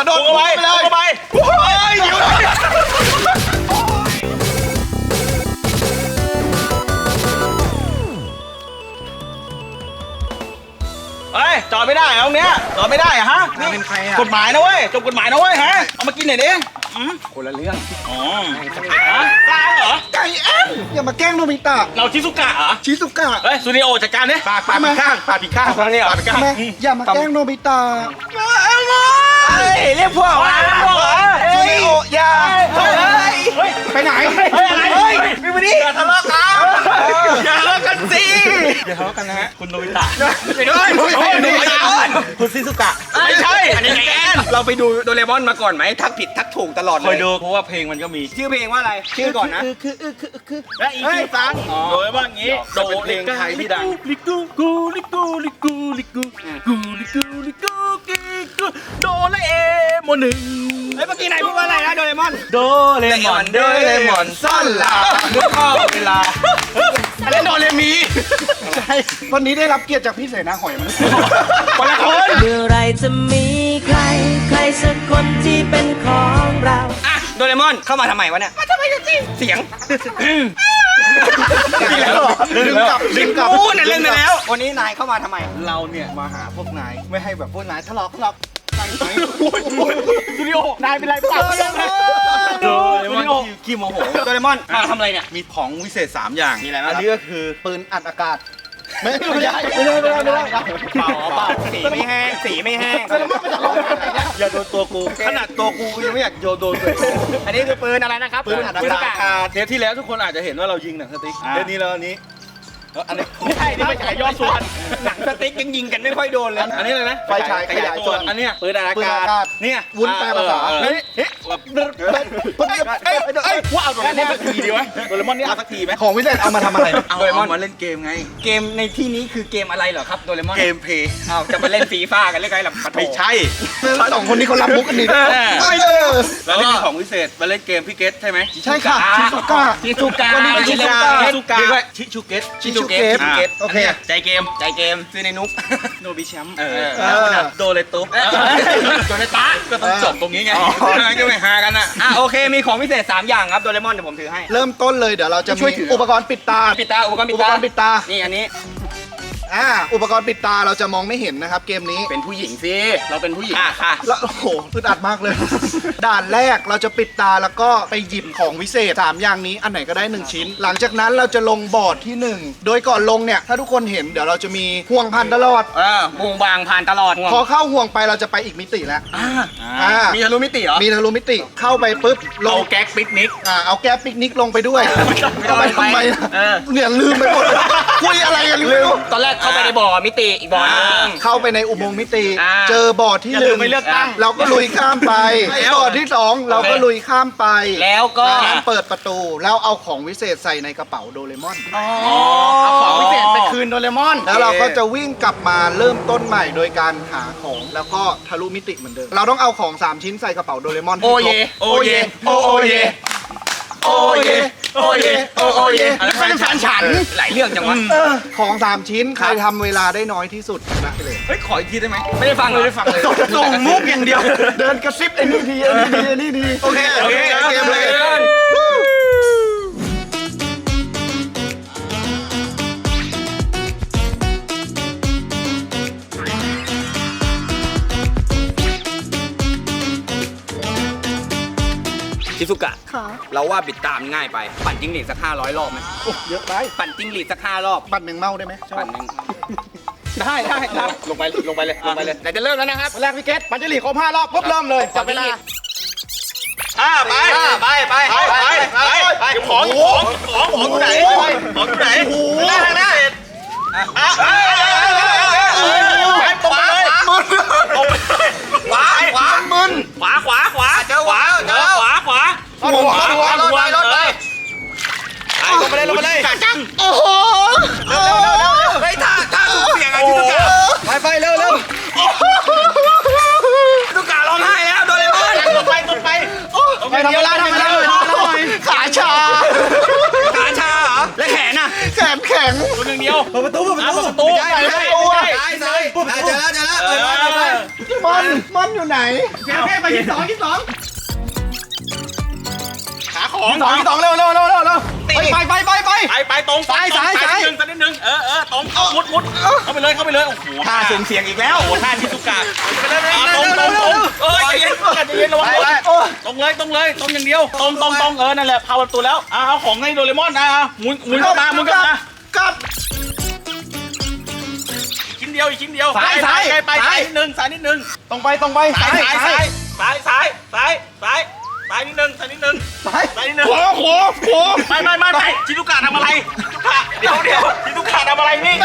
กระโดดพุ่งเข้าไปไปเลยพุ่งเข้าไปพุ่งเข้าไปอยู่เลยเฮ้ยจอดไม่ได้เหรอตรงเนี้ยจอดไม่ได้อะฮะนายเป็นใครอะกฎหมายนะเว้ยจบกฎหมายนะเว้ยฮะเอามากินหน่อยดิ อืมคนละเรื่องอ๋อฮะกลางเหรอ ไก่แอนอย่ามาแกล้งโนบิตะเราชิซุกะเหรอ ชิซุกะเฮ้ยซูนิโอจัดการดิปากปากผิดข้างปากผิดข้างปากเนี่ยปากผิดข้างแม่อย่ามาแกล้งโนบิตะเฮ้ยเรียกพวกมาเรียกพวกเหรอซูนิโออย่าเฮ้ยเฮ้ยไปไหนเฮ้ยอะไรเฮ้ยมีมาดิอย่าทะเลาะกันอย่าทะเลาะกันสิ อย่าทะเลาะกันนะฮะคุณโนบิตะไปด้วยเฮ้ยโนบิตะคุณซิซุกะไม่ใช่อันนี้ไงแอนเราไปดูโดเรมอนมาก่อนไหมทักผิดทักถูกตลอดคเลอยยดูเพราะว่าเพลงมันก็มี ชื่อเพลงว่าอะไรชื่อก่อนนะคือคือคือคือและอีกทีฟังโดยว่างี้โดเป็นเพลงไทยที่ดังลิกูกูลิกูลิกูลิกูกูลิกูลิกูกิกูโดและเอโมหนึ่งเฮ้ยเมื่อกี้ไหนพูดว่าอะไรนะโดเรมอนโดเรมอนโดเรมอนซ่อนหลานึกข้อเวลา อันนั้นโดเรมี ใช่ วันนี้ได้รับเกียรติจากพี่เสนาหอยมาคนละคน เมื่อไรจะมีใคร ใครสักคนที่เป็นของเรา อะโดเรมอนเข้ามาทำไมวะเนี่ย มาทำไมกันสิเสียงลืมกลับลืมกลับพูดน่ะเล่นไปแล้ว วันนี้นายเข้ามาทำไม เราเนี่ยมาหาพวกนาย ไม่ให้แบบพวกนายทะเลาะทะเลาะสตูดิโอนายเป็นไรเปล่า โดเรมอนขี้โมโหโดเรมอนมาทำอะไรเนี่ย มีของวิเศษ 3 อย่าง มีอะไรบ้างครับอันนี้ก็คือปืนอัดอากาศ ไม่ไม่ได้ไม่ได้ไม่ได้ไม่ได้เปล่าเปล่าสีไม่แห้งสีไม่แห้งอย่าโดนตัวกู ขนาดตัวกูยังไม่อยากโยนโดนตัวเองอันนี้คือปืนอะไรนะครับ ปืนอัดอากาศเทปที่แล้วทุกคนอาจจะเห็นว่าเรายิงหนังสติ๊กเทปนี้แล้วอันนี้ แล้วอันนี้ไม่ใช่นี่ไม่ใช่ยอดส่วน หนังสติ๊กยังยิงกันไม่ค่อยโดนเลย อันนี้เลยนะไฟฉายขยายตัวอันเนี้ยปืนอากาศปืนอากาศเนี่ยวุ้นแปลภาษา เออเฮ้ยเฮ้ยแบบเอ้ยเอ้ยว่าเอาโดเรมอนสักทีดีวะโดเรมอนนี่เอาสักทีไหมของวิเศษเอามาทำอะไร เอาโดเรมอนเอามาเล่นเกมไง เกมในที่นี้คือเกมอะไรเหรอครับโดเรมอนเกมเพย์อ้าวจะมาเล่นฟีฟ่ากันเรื่องไงล่ะปะโถ ไม่ใช่ สองคนนี้เขารับมุกกันดีเออ ไม่เออแล้วก็มีของวิเศษมาเล่นเกมพี่เกตใช่ไหมใช่ค่ะชิซุกะชิซุกะวันนี้ชิชิชูซุกะกะชิชูกะ เรียกว่าชิชูเกต ชิซุเกะอ่าโอเค ใจเกม ใจเกม ซื้อในนุ๊กโนบิแชมป์เออเออโดเลตุบโดเรตะก็ต้องจบตรงนี้ไงงั้นก็ไม่หากันอะอะโอเค มีของพิเศษ 3 อย่างครับโดเรมอนเดี๋ยวผมถือให้ เริ่มต้นเลยเดี๋ยวเราจะช่มีวยถือ อุปกรณ์ปิดตา ปิดตาอุปกรณ์ปิอุดปตากรณ์ปิดตา นี่อันนี้ อ่าอุปกรณ์ปิดตาเราจะมองไม่เห็นนะครับเกมนี้เป็นผู้หญิงสิเราเป็นผู้หญิงค่ะค่ะแล้วโอ้โหอึดอัดมากเลย ด่านแรกเราจะปิดตาแล้วก็ไปหยิบของวิเศษสามอย่างนี้อันไหนก็ได้1ชิ้น หลังจากนั้นเราจะลงบอร์ดที่1โดยก่อนลงเนี่ยถ้าทุกคนเห็นเดี๋ยวเราจะมีห่วงพันตลอด เออวงบางผ่านตลอดห่วงพอเข้าห่วงไปเราจะไปอีกมิติแล้ว อ่าอ่ามีทะลุมิติเหรอมีทะลุมิติเข้าไปปุ๊บลเรางแก๊กปิกนิก อ่าเอาแก้วปิกนิกลงไปด้วยไม่ต้องเอาไปไปทำไมเออ เนี่ยลืมไปหมดเลยคุยอะไรกันไม่รู้ตอนแรกเข้าไปในบ่อมิติอีกบ่อนึง เข้าไปในอุโมงค์มิติ อ่าเจอบอร์ดที่อย่าหลืนึ่มงไปเลือกตั้ง เราก็ลุยข้ามไปแล้วบอร์ดที่สองเราก็ลุยข้ามไปแล้วก็ จากนั้นเปิดประตูแล้วเอาของวิเศษใส่ในกระเป๋าโดเรมอน เอาของพิเศษไปคืนโดเรมอน แล้วเราก็จะวิ่งกลับมาเริ่มต้นใหม่โดยการหาของแล้วก็ทะลุมิติเหมือนเดิม เราต้องเอาของ 3 ชิ้นใส่กระเป๋าโดเรมอนให้โอครเยบโอเย โอโอเย โอเย โอเย โอโอเยอะไรแฟนฉันฉัน หลายเรื่องจังวะ เออของ3ชิ้น ใครทำเวลาได้น้อยที่สุดชนะไปเลย เฮ้ย ขออีกทีได้ไหม ไม่ได้ฟังเลยไม่ได้ฟังเลย ส่งมุกอย่างเดียว เดินกระซิบไอ้นี่ทีไอ้นี่ทีไอ้นี่ทีโอเคโอเคเกมเลยชิซุกะ เราว่าบิดตามง่ายไป ปั่นจิ้งหรีดสักห้าร้อยรอบไหมเยอะไป ปั่นจิ้งหรีดสักห้ารอบบัตรหนึ่งเมาได้ไหมชอบปั่นหนึ่งได้ได้ได้ลงไปลงไปเลยลงไปเลยแต่จะเริ่มแล้วนะครับแรกพี่เกตปัจจลีครบห้ารอบปุ๊บเริ่มเลยจับเวลาอ่าไปไปไปไปไปไปไปเก็บของเก็บของเก็บของของอยู่ไหนของอยู่ไหนหน้าทางหน้าอะอะอะาขวาขวาขวรถไปรถไปลงไปเลยลงไปเลยจังโอ้โหเร็วเร็วเร็วเร็วเฮ้ยท่าท่าถูกเสียงไงที่ตุ๊กตาไปไปเร็วเร็วตุ๊กตาร้องไห้แล้วโดเรมอนตรงไปตรงไปไปทำเวลาทำเวลาขาชาขาชาเหรอและแขนอะแขนแข็งตัวหนึ่งเดียวเปิดประตูเปิดประตูประตูใช่ใช่ใช่ตัวใช่ใช่เจอแล้วเจอแล้วมันมันอยู่ไหนแค่ไปที่สองที่สอง องสองที่สองเร็วเร็วเร็วเร็วเร็วไปไปไปไปไป ไปตรงซ้ายซ้ายซ้ายนิดนึงนิดนึงเออเออตรงเอามุดมุดเข้าไปเลยเข้าไปเลยโอ้โหท่าเสียงเสียงอีกแล้วโอ้โหท่าชิซุกะไปเลยตรงตรงตรงเอ้ยใจเย็นใจเย็นระวังตรงเลยตรงเลยตรงอย่างเดียวตรงตรงตรงเออนั่นแหละพาประตูแล้วเอาของให้โดเรมอนนะหมุนหมุนเข้ามาหมุนเข้ามากัดชิ้นเดียวอีกชิ้นเดียวซ้ายซ้ายไปไปซ้ายนิดนึงซ้ายนิดนึงตรงไปตรงไปซ้าซ้ายยซ้ายซ้าซ้ายยซ้ายซ้าย ซ้ายซ้ายนิดนึงซ้ายนิดนึงซ้ายซ้ายนิดนึงขวาขวาขวาไม่ไม่ไม่ไม่ชิซุกะทำอะไรชิซุกะเดี๋ยวเดี๋ยวชิซุกะทำอะไรนี่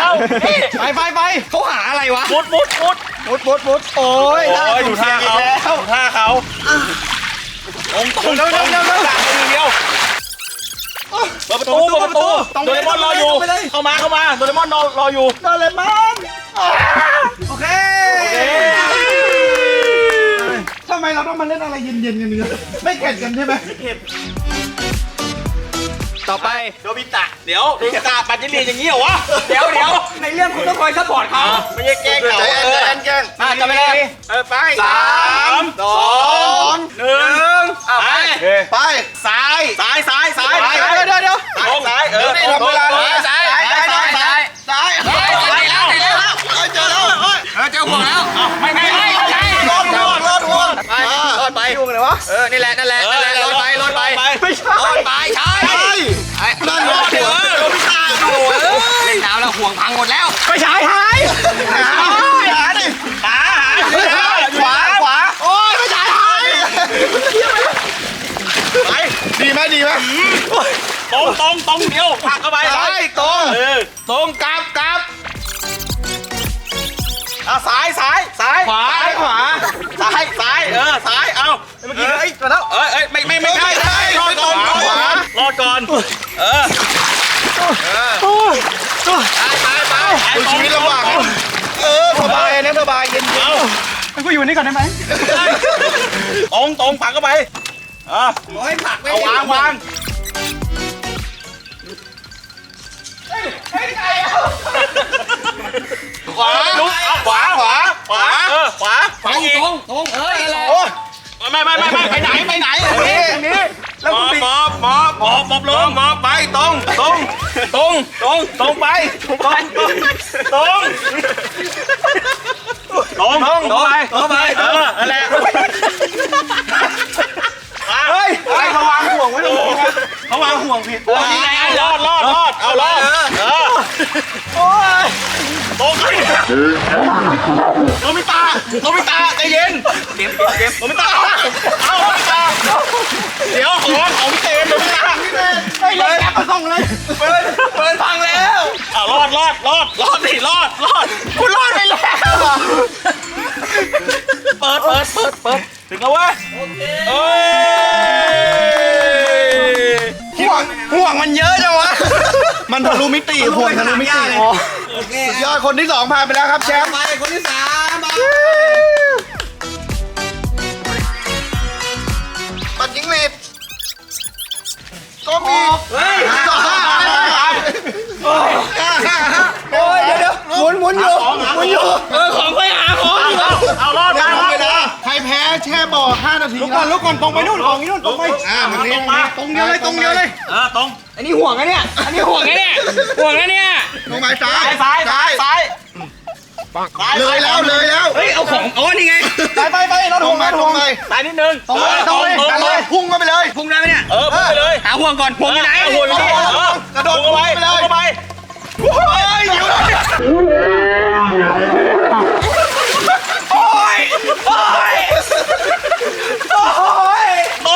เอานี่ไปไปไปเขาหาอะไรวะมุดมุดมุดมุดมุดมุดโอ้ยโอ้ยดูท่าเขาดูท่าเขาตรงตรงเร็วเร็วเร็วเร็วหลังอย่างเดียวเปิดประตูเปิดประตูโดเรมอนรออยู่ เข้ามาเข้ามาโดเรมอนรอรออยู่โดเรมอน มเราต้องมาเล่นอะไรเย็นๆกันเนี่ยไม่แข่งกันใช่ไหมต่อไปโดบิตะ เดี๋ยวโดบิตะปัจจิเรียนอย่างนี้เหรอวะ เดี๋ยวเดี๋ยวในเรื่องคุณต้องคอยซัพพอร์ตเขาไม่ใช่แกล้งเขาใจแอนใจแอนแกล้งมาจะไปเลยเออไปสามสองหนึ่งไปไปซ้ายซ้ายซ้ายซ้ายเดี๋ยวเดี๋ยวเดี๋ยวตรงซ้ายเออนี่ทำเวลาเลย เลยวะเออ นี่แหละ นั่นแหละ นั่นแหละรอดไปรอดไปไม่ใช่รอดไป ใช่ใช่นั่นรรออดดเถเถอะอะโดบิตะโอ้ยเล่นน้ำแล้วห่วงพังหมดแล้ว ไม่ใช่หายหาหาดิหาหาขวาขวา โอ้ยไม่ใช่หายไปดีไหมดีไหมตรงตรงตรงเดียวผลักเข้าไปซ้ายตรงเออตรงกลับกลับอะซ้ายซ้ายซ้าย ขวาซ้ายขวาซ้ายซ้ายเออซ้ายเอาเมื่อกี้เอ้ยมาแล้วเอ้ยเอ้ยไม่ไม่ไม่ใช่ใช่รอก่อนรอก่อนรอก่อนเออไปไปไปชีวิตลำบากเออสบายนะสบายเย็นเอากูอยู่นี่ก่อนได้ไหมตรงตรงผักเข้าไปเอะโอ้ผักไม่เอาวางวาง ขวาลุกเอาขวาขวาขวาเออขวาขวาอีกตรงตรงเอออะไรโอ้ยไม่ไม่ไม่ไม่ไปไหนไปไหนตรงนี้ตรงนี้หมอบหมอบหมอบหมอบหมอบลงหมอบไปตรงตรงตรงตรงตรงไปตรงตรงตรงตรงตรงไปตรงไปเออนั่นแหละเฮ้ยใครมาวาง เขาวางห่วงผิดนี่ไงรอดรอดรอดเอารอดเออโอ้ยตรงโนมิตะโนมิตะใจเย็นเก็บเก็บโนมิตะเอาโนมิตะเดี๋ยวของของพี่เต้นโนมิตะเฮ้ยเลยแกมาส่งเลยเปิดเปิดพังแล้วอ่ารอดรอดรอดรอดสิรอดรอดคุณรอดไปแล้วเปิดเปิดเปิดเปิดถึงแล้วเว้ยโอเค ทะลุมิติห่วงทะลุมิติสุดยอดคนที่สองผ่านไปแล้วครับแชมป์ ไปคนที่สามมาปัดยิงหลีดก็มีเฮ้ยต่อห้าโอ้ยเดี๋ยวเดี๋ยวหมุนหมุนอยู่หมุนอยู่ เออของไปหาของเอาเอาเอารอดอย่ามา แพ้แช่บ่อ5นาทีลุกก่อนลุกก่อนตรงไปนู่นของนี่นู่นตรงไปอ่าตรงนี้ตรงเดียวเลยตรงเดียวเลยเออตรง อันนี้ห่วงนะเนี่ย อันนี้ห่วงนะเนี่ย ห่วงนะเนี่ยตรงไม้ซ้าซ้ายยซ้ายซ้ายซ้ายเลยแล้วเลยแล้ว เฮ้ยเอาของอ๋อนี่ไง ไปไปไปรถตรห่วงงไปรถตรห่วงงไปซ้ายนิดนึงตรงเลยตรงเลยตรงกันเลเลยยพุ่งเข้าไปเลย พุ่งได้ไหมเนี่ย เออพุ่งไปเลย หาห่วงก่อน ห่วงอยู่ไหนเอาห่วงอยู่นี่เออกระโดดพุ่งเข้าไปไปเลยพุ่งเข้าไปโอ้ยอยู่โ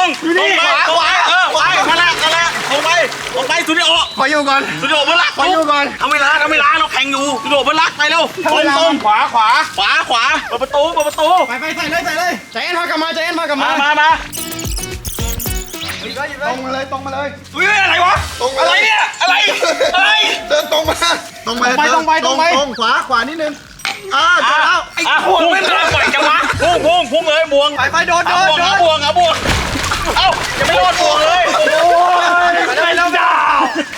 งตรงไปตรงไปเออไปนั่นแหละนั่นแหละตรงไปตรงไปสตูดิโอขออยู่ก่อนสตูดิโอเพื่อนรักขออยู่ก่อนทำเวลาทำเวลาเราแข่งอยู่สตูดิโอเพื่อนรักไปเร็วตรงตรงขวาขวาขวาขวาเปิดประตูเปิดประตูไปไปใส่เลยใส่เลยใจเอ็นพากลับมาใจเอ็นพากลับมามามามาตรงมาเลยตรงมาเลยอุ้ยอะไรวะตรงมาอะไรเนี่ยอะไรอะไรเดินตรงมาตรงไปตรงขวาขวานิดนึงอ่าเจอแล้วไอ้พุ่งไม่มาปล่อยจังวะพุ่งพุ่งพุ่งเลยบวงไปไปโดนโดเอานบวงโดเอานบวงเอาบวง เอ้ายังไม่รอดบวงเลยโอ้ยไปแล้วจ้า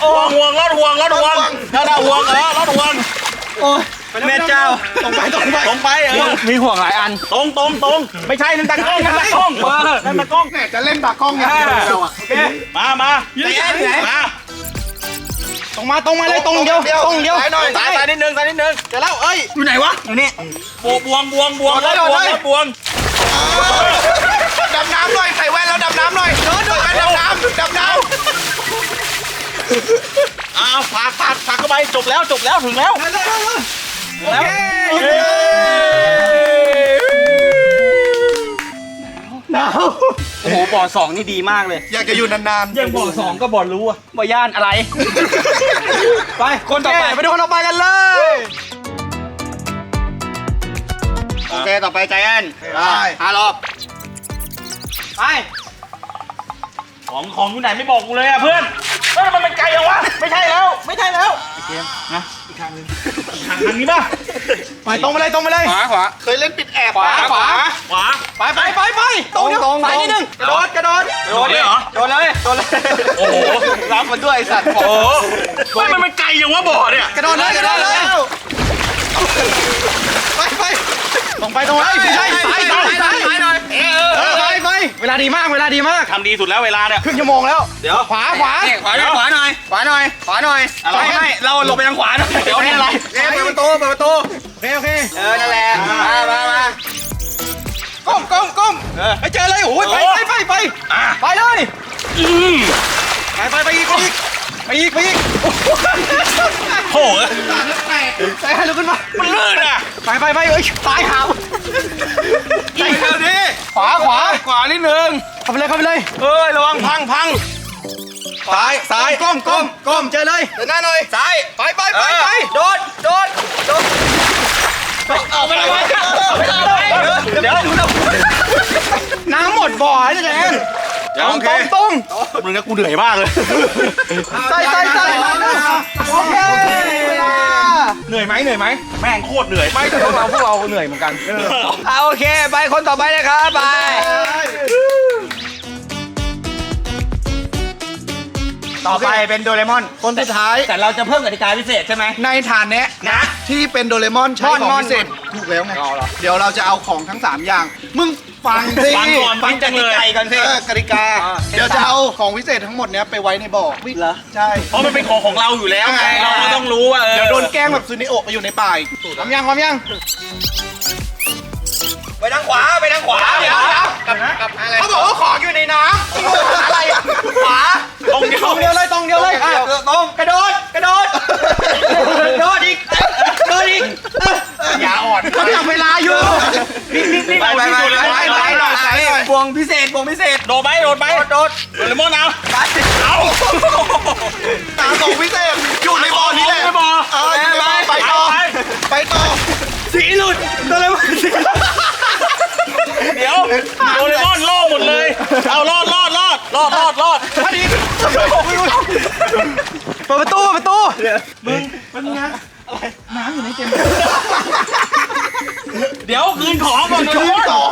ห่วงห่วงรอดห่วงรอดห่วงรอดห่วงเออรอดห่วงโอ้ยแม่เจ้าตรงไปตรงไปตรงไปเออมีห่วงหลายอันตรงตรงตรงไม่ใช่นั่นตากล้องนั่นตากล้องเออนั่นตากล้องแม่จะเล่นตากล้องอย่างเดียวเราอะมามาใจแอนอยู่ไหนมาตรงมาตรงมาเลยตรงเดียวตรงเดียวซ้ายหน่อยสายสายนิดนึงสายนิดนึงเดี๋ยวแล้วเอ้ยอยู่ไหนวะอยู่นี่บวงบวงบวงบวงโดดเลยบวงโดดเลยบวง ดำน้ำหน่อยใส่แว่นแล้วดำน้ำหน่อยเดินเดินดำน้ำดำน้อ้าวฝากฝากฝากเข้าไปจบแล้วจบแล้วถึงแล้วโอเคเย้โอ้โหบ่อสองนี่ดีมากเลยำอยากจะอยู่นานยังบ่อสองก็บ่อรู้อะบ่อย่านอะไร ไปคนต่อไปไปดูคนต่อไปกันเลยโอเคต่อไปใจแอนๆได้ฮารอบ ไป ของของอยู่ไหนไม่บอกกูเลยอะเพื่อนเฮ้ยมันเป็นไกลยังวะ ไม่ใช่แล้ว ไม่ใช่แล้วเกมนะอีกทางนึงอีกทางทางนี้ป่ะ ไปตรงไปเลยตรงไปเลย ขวาขวา เคยเล่นปิดแอบขวาปะขวา ขวา ไปไปไปไปตรงตรงไปนิดนึงกระโดดกระโดดโดดเลยเหรอ โดดเลยโดดเลย โอ้โห รับมันด้วยไอ้สัตว์โอ้โหไม่มันเป็นไกลยังวะบ่อเนี่ย กระโดดเลยกระโดดเลย ไปไปตรงไปตรงไปไม่ใช่ซ้ายซ้ายซ้ายซ้ายหน่อย เออเออไปไปเวลาดีมาก เวลาดีมาก ทำดีสุดแล้วเวลาเนี่ย ครึ่งชั่วโมงแล้ว เดี๋ยว ขวา ขวา ขวาหน่อยขวาหน่อยขวาหน่อยขวาหน่อยอะไร ไม่ไม่เราหลบไปทางขวาหน่อยเดี๋ยวนี่อะไรเอ๊ะเปิดประตูเปิดประตูโอเคโอเค เออนั่นแหละมามามาก้มก้มก้มไปเจอเลยโอ้ยไปไปไปไปอะไปเลยอืมไปไปไปอีกไปอีกไปอีกไปอีกโอ้โหใจให้ลุกขึ้นมามันลื่นอะไปไปไปเอ้ยตายหาวใจ นิดนึงเข้าไปเลยเข้าไปเลยเอ้ยระวังพังพังซ้ายซ้ายก้มก้มก้มเจอเลยเดินหน้าหน่อยซ้ายไปไปไปไปโดดโดดโดดเอาไปเลยเอาไปเลยเดี๋ยวน้ำหมดบ่อแล้วแจนเดี๋ยวโอเคตรงมึงนะกูเหนื่อยมากเลยใส่ใส่ใส่โอเค เหนื่อยไหมเหนื่อยไหมแม่งโคตรเหนื่อยไม่พวกเราพวกเราเหนื่อยเหมือนกันอ่าโอเค ไปคนต่อไปเลยครับไปต่อไปเป็นโดเรมอน คนสุดท้ายแต่เราจะเพิ่มกติกาพิเศษใช่ไหมในฐานเนี้ยนะที่เป็นโดเรมอนใช้ม่อนของม่อนพิเศษถูกแล้วไงอ๋อเหรอเดี๋ยวเราจะเอาของทั้ง 3 อย่าง มึง ฟังสิฟังก่อนฟังจังเลยไก่ก่อนสิ เออกติกา อ่า เดี๋ยวจะเอาของพิเศษทั้งหมดเนี้ยไปไว้ในบ่อเหรอ ใช่ เพราะมันเป็นของของเราอยู่แล้วไงอ่าเราก็ต้องรู้ว่าเออเดี๋ยวโดนแกล้งแบบซูนิโอะไปอยู่ในป่าอีกพร้อมยังพร้อมยังไปทางขวาไปทางขวาเดี๋ยวเดี๋ยวกลับกลับอะไรเขาบอกว่าของอยู่ในน้ำอะไรอะ งพิเศษพวงพิเศษโดดไหมโดดไหมโดดโดดเลมอนเอาไปเอาตาของพิเศษอยู่ในบ่อนี้แหละไม่บอกเอออยู่ในบ่อไปต่อไปต่อสีหลุดโดนเลยว่าสีเดี๋ยวโดเรมอนรอดหมดเลย เอารอดรอดรอดรอดรอดรอดพอดีเปิดประตูเปิดประตูเดี๋ยวคืนของก่อนโดเรมอนของคืนของ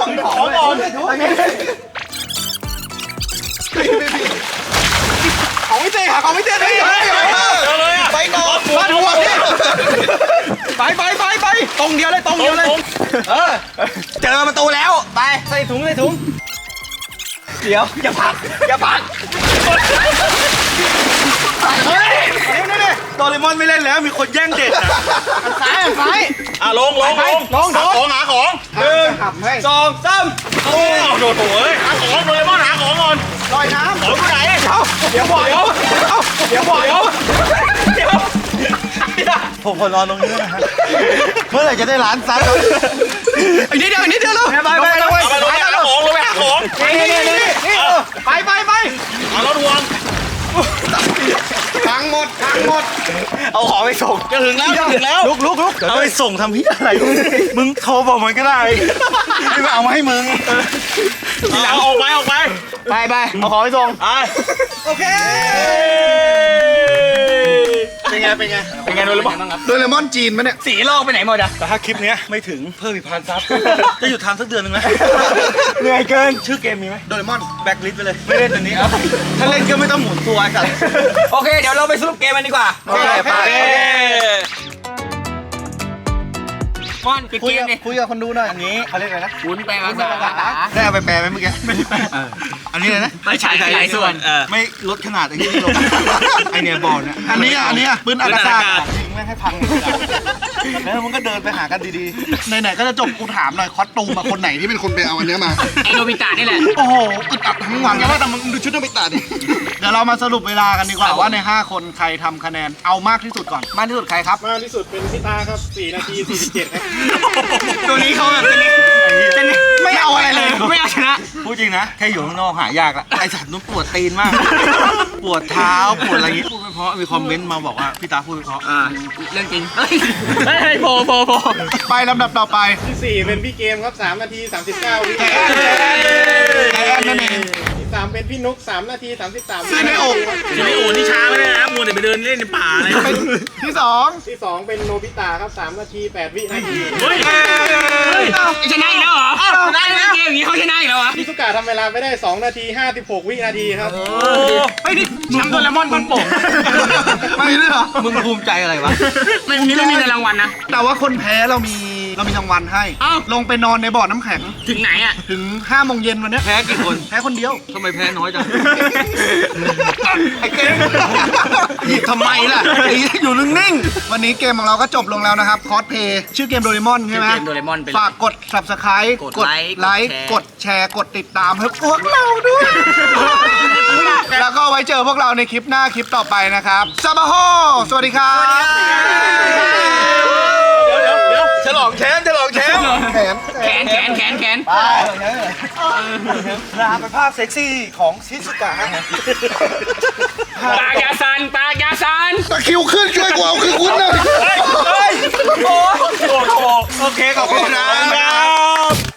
เดียวเลยตรงตรเดียวงเลยตรงเออเจอประตูแล้วไปใส่ถุงใส่ถุงเดี๋ยวอย่าพักอย่าพักเฮ้ยนี่นี่นี่โดเรมอนไม่เล่นแล้วมีคนแย่งเด็กอะซ้ายซ้ายอะลงลงลงลงโดหาดของหาของหนึ่งสองสามโอ้โดดโถ่เอ้ยหาของโดเรมอนหาของก่อนลอยน้ำของอยู่ไหนเดี๋ยวบอกเดี๋ยวเดี๋ยวบอกเดี๋ยวเดี๋ยว ผมขอนอนตรงนี้นะฮะเมื่อไหร่จะได้ร้านซัดอีกนิดเดียวอีกนิดเดียวลูกไปไปไปเอาไปลงไปหาของลงไปหาของนี่นี่นี่นี่ไปไปไปเอารถห่วงพังหมดพังหมด เอาของไปส่งจะถึงแล้วจะถึงแล้วลุกลุกลุกเอาไปส่งทำพี่อะไร มึงโทรบอกมันก็ได้ไม่เอามาให้มึงทีหลังออกไปออกไป ไปไปเอาของไปส่งไปโอเค เป็นไง เป็นไง เป็นไงโดนหรือเปล่าโดเรมอนจีนมะเนี่ยสีลอกไปไหนหมดอะแต่ถ้าคลิปเนี้ยไม่ถึงเพิ่มอีกพันซับ จะหยุดทำสักเดือนหนึงนะเหนื่อยเกิน ชื่อเกมมีไหมโดเรมอนแบ็คลิสต์ไปเลย ไม่เล่นอันนี้ครับ ถ้าเล่นก็ไม่ต้องหมุนตัวไอ้สัตว์โอเค เดี๋ยวเราไปสรุปเกมกันดีกว่า โอเคไปเอ้ มอนปิดคุเกยมกับดิคุยกับคนดูหน่อยอันนี้เขาเรียกอะไรนะคุณแปลภาษาได้เอาไปแปลไหมเมื่อกี้อันนี้เลยนะไม่ใช่หลายส่วน ไม่ลดขนาดไอ้นี่ลงไอเนี่ยบอลเนี่ยอันนี้อะอันนี้อะปืนอากาศยิง ไม่ให้พังแล้วมึงก็เดินไปหากันดีไหนๆก็จะจบกูถามหน่อยคอสตูมมาคนไหนที่เป็นคนไปเอาอันเนี้ยมา ไอโนบิตะนี่แหละ โอ้โหอึดอัดทั้งวันแล้วแต่มึงดูชุดนักบิตาดิเดี๋ยวเรามาสรุปเวลากันดีกว่าว่าใน 5 คนใครทำคะแนนเอามากที่สุดก่อน มากที่สุดใครครับ มากที่สุดเป็นพี่ตาครับ 4 นาที 47 ครับ ตัวนี้เขาแบบตัวนี้ตัวนี้ไม่เอาอะไรเลย ไม่เอาชนะๆพูดจริงนะ แค่อยู่ข้างนอกหายากละไอสัตว์นู้นปวดตีนมาก ปวดเท้าปวดอะไรอย่างงี้พูดไม่ เพราะมีคอมเมนต์มาบอกว่าพี่ตาพูดไม่เพราะอ่าเรื่องจริงเฮ้ยเฮ้ยโผล่โผล่โผล่ไปลำดับต่อไปที่4เป็นพี่เกมครับ3นาที39วิ แอนนั่นเอง ที่3เป็นพี่นุก 3 นาที 33ซีเนโอจะไม่โอ้นี่ช้าไม่ได้นะมัวแต่ไปเดินเล่นในป่าอะไรที่สองที่2เป็นโนบิตะครับ 3 นาที 8 วินาทีเฮ้ยชนะอีกแล้วเหรอชนะอีกแล้วเกมอย่างนี้เขาชนะอีกแล้วเหรอพี่สุกาทำเวลาไปได้ 2 นาที 56 วินาทีครับเฮ้ยนี่แชมป์โดเรมอนก้อนโป่งไม่ด้วยเหรอมึงภูมิใจอะไรวะไม่นี่ไม่มีในรางวัลนะแต่ว่าคนแพ้เรามี เรามีรางวัลให้ เอ้า ลงไปนอนในบ่อน้ำแข็ง ถึงไหนอะ ถึง5โมงเย็นวันเนี้ยแพ้กี่คน แพ้คนเดียว ทำไมแพ้น้อยจัง ไอ้เกมหยิบทำไมล่ะไอ้อยู่นิ่งวันนี้เกมของเราก็จบลงแล้วนะครับ คอสเพย์ชื่อเกมโดเรมอนใช่ไหมชื่อเกมโดเรมอนไปเลยฝากกด subscribe กดไลค์ไลค์กกดดแชแชร์ร์ กดติดตามให้พวกเราด้วย แล้วก็ไว้เจอพวกเราในคลิปหน้าคลิปต่อไปนะครับซาบาโฮสวัสดีครับเฉลองแชมป์ฉลองแชมป์แขนแขนแขนแขนแขนลาเป็นภาพเซ็กซี่ของชิสุกะปากยาซันปากยาซันตะคริวขึ้นช่วยกูเอาคือคุณหน่อยโอเคขอบคุณครับ